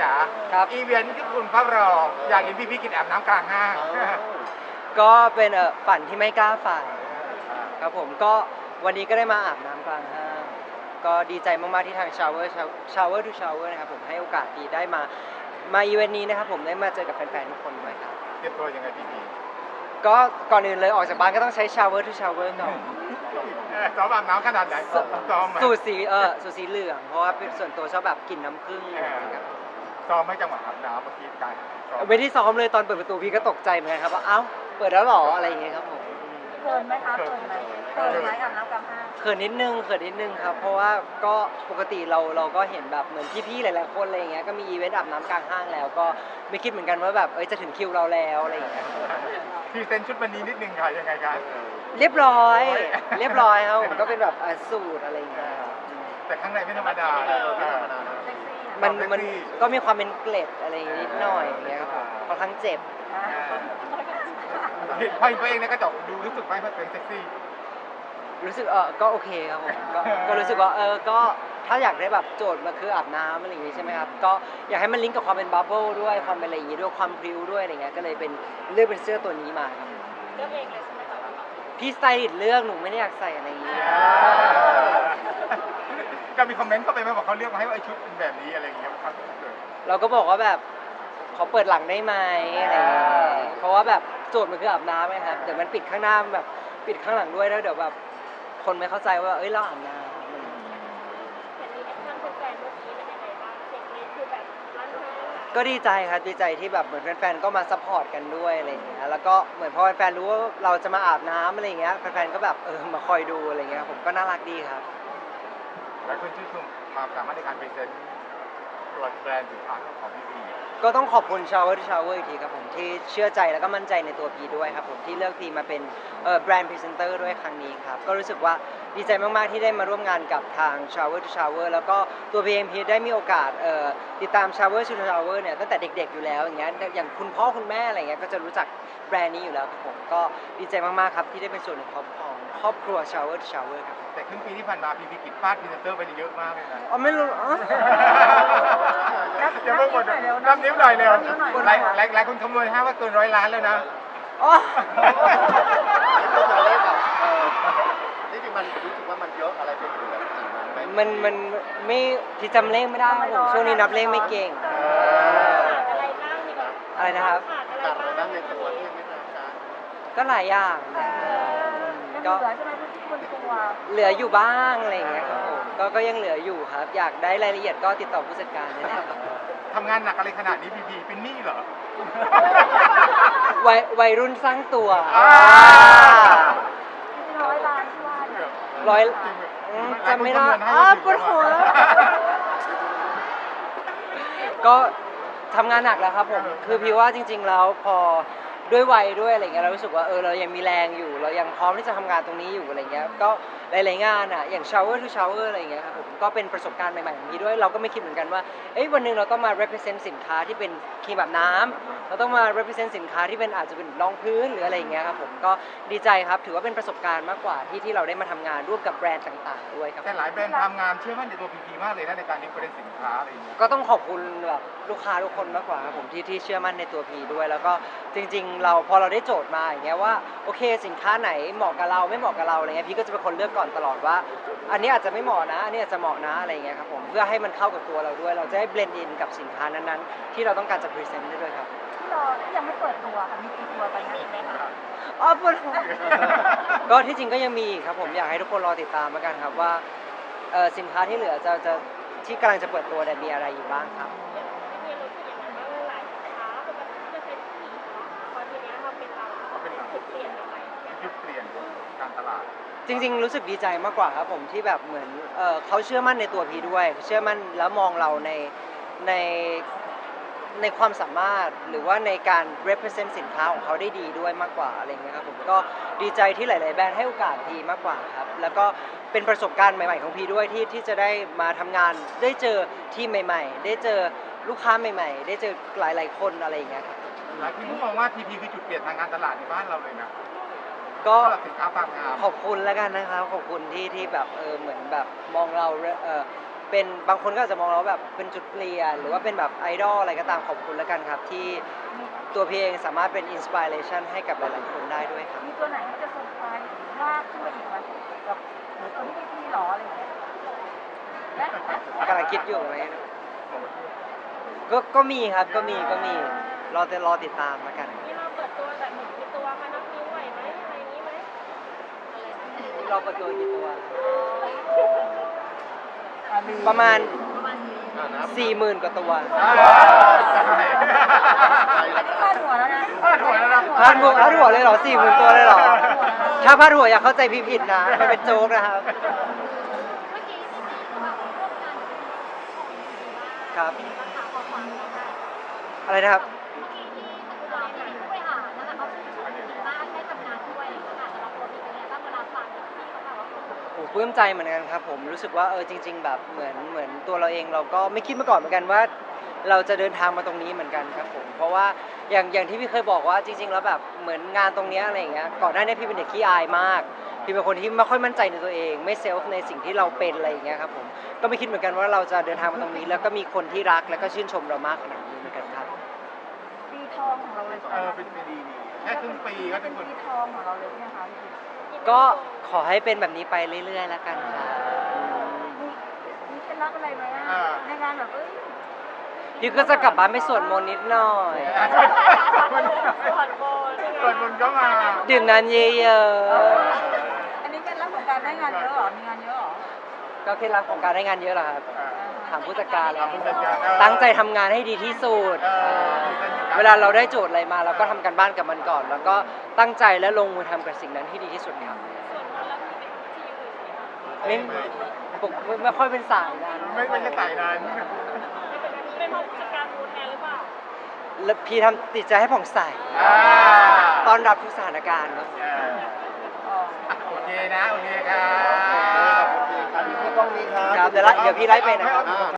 จ๋าครับ อีเวนต์ที่คุณเฝ้ารออยากเห็นพี่พี่กินอาบน้ำกลางห้างก็เป็นเออฝันที่ไม่กล้าฝันครับผมก็วันนี้ก็ได้มาอาบน้ำกลางห้างก็ดีใจมากๆที่ทาง shower shower to shower นะครับผมให้โอกาสดีได้มามาอีเวนต์นี้นะครับผมได้มาเจอกับแฟนๆทุกคนด้วยครับ เตรียมตัวยังไงพี่พี่ก็ก่อนอื่นเลยออกจากบ้านก็ต้องใช้ shower to shower ก่อน เออซ้อมอาบน้ำขนาดไหนซ้อมไหม สูตรสีเออสูตรสีเหลือง เพราะว่าเป็นส่วนตัวชอบแบบกลิ่นน้ำผึ้งอะไรอย่างเงี้ยครับ ซ้อมให้จังหวะอาบน้ำเมื่อกี้การซ้อมไม่ที่ซ้อมเลยตอนเปิดประตูพี่ก็ตกใจเหมือนกันครับว่าเอ้าเปิดแล้วเหรออะไรอย่างเงี้ยครับผมเกินไหมคะเกินไหมเกินไหมอาบน้ำกลางห้างเขินนิดนึงเขินนิดนึงครับเพราะว่าก็ปกติเราเราก็เห็นแบบเหมือนพี่ๆหลายๆคนอะไรอย่างเงี้ยก็มีอีเวนต์อาบน้ำกลางห้างแล้ว ก็ไม่คิดเหมือนกันว่าแบบเอ้ยจะถึงคิวเราแล้วอะไรอย่างเงี้ยพรีเซนต์ชุดวันนี้นิดนึงค่ะยังไงกันเรียบร้อยโอ้ยเรียบร้อยครับผมก็เป็นแบบอะสูตรอะไรอย่างเงี้ยครับแต่ข้างในไม่ธรรมดาเซ็กซี่อะ มันมันเซ็กซี่ก็มีความเป็นเกล็ดอะไรอย่างงี้นิดหน่อยอย่างเงี้ยครับผมค่อนข้างเจ็บ เห็นพอเห็นตัวเองในกระจกดูรู้สึกไหมว่าเป็นเซ็กซี่ รู้สึกเออก็โอเคครับผมก็ก็รู้สึกว่าเออก็ถ้าอยากได้แบบโจทย์มาคืออาบน้ำอะไรอย่างงี้ใช่ไหมครับก็อยากให้มันลิงก์กับความเป็นบับเบิลด้วยความเป็นอะไรอย่างงี้ด้วยความพริ้วด้วยอะไรเงี้ยก็เลยเป็นเลือกเป็นเสื้อตัวนี้มาครับเลือกเองเลยใช่ไหมคะพี่สไตลิสต์เลือกหนูไม่ได้อยากใส่อะไรอย่างงี้ ก็มีคอมเมนต์เข้าไปไหมบอกเขาเลือกมาให้ว่าไอชุดเป็นแบบนี้อะไรอย่างเงี้ยครับเกิด เราก็บอกว่าแบบขอเปิดหลังได้ไหมอะไรอย่างเงี้ยเพราะว่าแบบโจทย์มันคืออาบน้ำไงครับเดี๋ยวมันปิดข้างหน้าแบบปิดข้างหลังด้วยแล้วเดี๋ยวแบบคนไม่เข้าใจว่าเอ้ยเราอาบน้ำเห็นมีแอคชั่นแฟนๆเมื่อกี้เป็นยังไงบ้างเสียงนี้คือแบบลั่นห้างอะก็ดีใจครับดีใจที่แบบเหมือนแฟนๆก็มาซัพพอร์ตกันด้วยอะไรอย่างเงี้ยแล้วก็เหมือนพอแฟนๆรู้ว่าเราจะมาอาบน้ำอะไรอย่างเงี้ยแฟนๆก็แบบเออมาคอยดูอะไรเงี้ยผมก็น่ารักดีครับ แลายคนชื่อชมความสามารถในการพรีเซนต์ตัวแบรนด์สินค้าของพี่พี ก็ต้องขอบคุณ Shower to Shower อีกทีครับผมที่เชื่อใจแล้วก็มั่นใจในตัวพีด้วยครับผมที่เลือกพีมาเป็นแบรนด์พรีเซนเตอร์ด้วยครั้งนี้ครับก็รู้สึกว่าดีใจมากๆที่ได้มาร่วมงานกับทาง Shower to Shower แล้วก็ตัวพีเองพีได้มีโอกาสเอ่อติดตาม Shower to Shower เนี่ยตั้งแต่เด็กๆอยู่แล้วอย่างเงี้ยอย่างคุณพ่อคุณแม่อะไรเงี้ยก็จะรู้จักแบรนด์นี้อยู่แล้วครับผมก็ดีใจมากๆครับที่ได้เป็นส่วนหนึ่งของของครอบครัว Shower to Shower ครับแต่ครึ่งปีที่ผ่านมาพีพีกิจฟาดพรีเซนเตอร์ไปเยอะมากเลยนะอ๋อไม่รู้ อ๋อเดี๋ยวเพิ่งหมดนับนิ้วหน่อยเร็วนับนิ้วหน่อยหลายหลายหลายคนคำนวณให้ว่าเกินร้อยล้านแล้วนะอ๋อตัวเลขแบบเออนี่จริงมันรู้สึกว่ามันเยอะอะไรเป็นอยู่แบบจริงมันไหมมันมันไม่ที่จำเลขไม่ได้ผมช่วงนี้นับเลขไม่เก่ง อะไรบ้างดีกว่าอะไรนะครับ ขาดอะไรตัดอะไรบ้าบ้างงในตัวที่ยังไม่ทราบการก็หลายอย่างนะยังก็เหลือใช่ไหมที่คุณตัวเหลืออยู่บ้างอะไรอย่างเงี้ยครับผมก็ก็ยังเหลืออยู่ครับ อยากได้รายละเอียดก็ติดต่อผู้จัดการได้เลยครับ ทำงานหนักอะไรขนาดนี้พีพีเป็นหนี้เหรอ วัยวัยรุ่นสร้างตัวอ่าจริงๆร้อยล้านที่ว่าเนี่ยร้อยจริงเหรออืมหลายจำคนไม่ได้คำนวณให้อ้าวปถึวดงหัว ก็ทำงานหนักแล้วครับผม คือพี่ว่าจริง ๆ แล้วพอ ด้วยวัยด้วยอะไรเงี้ยเรารู้สึกว่าเออเรายังมีแรงอยู่ เรายังพร้อมที่จะทำงานตรงนี้อยู่อะไรเงี้ยก็หลายๆงานอะอย่าง shower to shower อะไรเงี้ยครับผมก็เป็นประสบการณ์ใหม่ๆของพี่ด้วยเราก็ไม่คิดเหมือนกันว่าเอ้ยวันหนึ่งเราต้องมา represent สินค้าที่เป็นครีมแบบน้ำเราต้องมา represent สินค้าที่เป็นอาจจะเป็นรองพื้นหรืออะไรอย่างเงี้ยครับผมก็ดีใจครับถือว่าเป็นประสบการณ์มากกว่าที่ที่เราได้มาทำงานร่วมกับแบรนด์ต่าง ๆ ด้วยครับแต่หลายแบรนด์ทำงานเชื่อมั่นในตัวพีพีมากเลยนะในการดิฟเฟอเรนซ์สินค้าอะไรอย่างเงี้ยก็ต้องขอบคุณแบบลูกค้าทุกคนมากกว่าครับผมที่ที่เชื่อมั่นในตัวพีด้วย แล้วก็จริง ๆเราพอเราได้โจทย์มาอย่างเงี้ยว่าโอเค สินค้าไหนเหมาะกับเราไม่เหมาะกับเราอะไรเงี้ยพี่ก็จะเป็นคนเลือกก่อนตลอดว่า อันนี้อาจจะไม่เหมาะนะอันนี้อาจจะเหมาะนะอะไรเงี้ยครับผมเพื่อให้มันเข้ากับตัวเราด้วย เราจะได้เบลนด์อินกับสินค้านั้นๆ ที่เราต้องการจะพรีเซนต์ได้ด้วยครับที่รอที่ยังไม่เปิดตัวค่ะมีกี่ตัวตอนนี้ไหมคะอ๋อปวดหัวก็ที่จริงก็ยังมีอีกครับผมอยากให้ทุกคนรอติดตามแล้วกันครับว่าเอ่อสินค้าที่เหลือจะจะที่กำลังจะเปิดตัวเนี่ยมีอะไรอยู่บ้างครับ จริง ๆ รู้สึกดีใจมากกว่าครับผมที่แบบเหมือนเอ่อเขาเชื่อมั่นในตัวพีด้วย เชื่อมั่นแล้วมองเราในในในความสามารถหรือว่าในการ represent สินค้าของเขาได้ดีด้วยมากกว่าอะไรเงี้ยครับผมก็ดีใจที่หลาย ๆ แบรนด์ให้โอกาสพีมากกว่าครับแล้วก็เป็นประสบการณ์ใหม่ ๆ ของพีด้วยที่ที่จะได้มาทำงาน ได้เจอทีมใหม่ ๆ ได้เจอลูกค้าใหม่ ๆ ได้เจอหลาย ๆ คนอะไรอย่างเงี้ยครับ หลายคนมองว่าพีพีคือจุดเปลี่ยนทางการตลาดในบ้านเราเลยนะ ก็สำหรับสินค้าความงามขอบคุณแล้วกันนะครับ ขอบคุณที่ที่แบบเออเหมือนแบบมองเราเอ่อเป็นบางคนก็อาจจะมองเราว่าแบบเป็นจุดเปลี่ยนหรือว่าเป็นแบบไอดอลอะไรก็ตามขอบคุณแล้วกันครับ ที่ตัวพี่เองสามารถเป็นอินสปิเรชันให้กับหลายๆคนได้ด้วยครับ มีตัวไหนที่จะเซอร์ไพรส์มากขึ้นมาอีกไหมแบบหรือตัวที่ไม่พี่หรออะไรอย่างเงี้ยและกำลังคิดอยู่ไหมก็ก็มีครับก็มีก็มีรอแต่รอติดตามแล้วกัน นะรอประตัวกี่ตัวอ่ลืประมาณอ่านะ4 0,000กว่าตัวอ่าอันนี้พาดหัวแล้วนะพาดหัวแล้วนะพาดหัวพาดหัวเลยเหรอ4 0,000ตัวเลยเหรอ ถ้าพาดหัวอย่าเข้าใจพี่ผิดนะมันเป็นโจ๊กนะครับเมื่อกี้ที่มีแบบร่วมงานของดีมากครับราคาพอฟังได้อะไรนะครับ ปลื้มใจเหมือนกันครับผมรู้สึกว่าเออจริง ๆ แบบเหมือนเหมือนตัวเราเองเราก็ไม่คิดมาก่อนเหมือนกันว่า เราจะเดินทางมาตรงนี้เหมือนกันครับผมเพราะว่าอย่างอย่างที่พี่เคยบอกว่าจริง ๆ แล้วแบบเหมือนงานตรงเนี้ยอะไรอย่างเงี้ยก่อนหน้านี้พี่เป็นเด็กขี้อายมาก พี่เป็นคนที่ไม่ค่อยมั่นใจในตัวเอง ไม่เซลฟ์ในสิ่งที่เราเป็นอะไรอย่างเงี้ยครับผมก็ไม่คิดเหมือนกันว่าเราจะเดินทางมาตรงนี้ แล้วก็มีคนที่รักแล้วก็ชื่นชมเรามากขนาดนี้เหมือนกันครับปีทองของเราเลยใช่ไหเอมอคะเป็นปีดีแค่ครึ่งปีก็เป็เป็นนคนปีทองของเราเลยใช่ไหมคะพี่ ก็ขอให้เป็นแบบนี้ไปเรื่อยๆแล้วกันครับอืมมีมีเคล็ดลับอะไรไหมอะในงานแบบเอ้ยพี่ก็จะกลับบ้านไปสวดมนต์นิดหน่อยสวดมนต์เปิดมนต์ก็มาดื่มน้ำเยอะอันนี้เคล็ดลับของการได้งานเยอะเหรอมีงานเยอะเหรอ ๆก็เคล็ดลับของการได้งานเยอะเหรอครับ ถามผู้จัดการเลยผู้จัดการเออตั้งใจทำงานให้ดีที่สุดเออเวลาเราได้โจทย์อะไรมาเราก็ทำการบ้านกับมันก่อน แล้วก็ตั้งใจและลงมือทำกับสิ่งนั้นให้ดีที่สุดครับสวดมนต์แล้วมีเป็นที่อื่นไหมคะไม่ปกไม่ไม่ค่อยเป็นสายนั้นไม่ไม่ใช่สายนั้นไม่เป็นไรเป็นเพราะผู้จัดการมูแทนหรือเปล่าแล้วพี่ทำติดใจให้ผ่องใสอ่าตอนรับทุกสถานการณ์ครับเอออ๋อโอเคนะ โอเคครับ อันนี้คือกล้องนี้ครับ ครับเดี๋ยวละเดี๋ยวพี่ไล่ไปนะครับ อ่า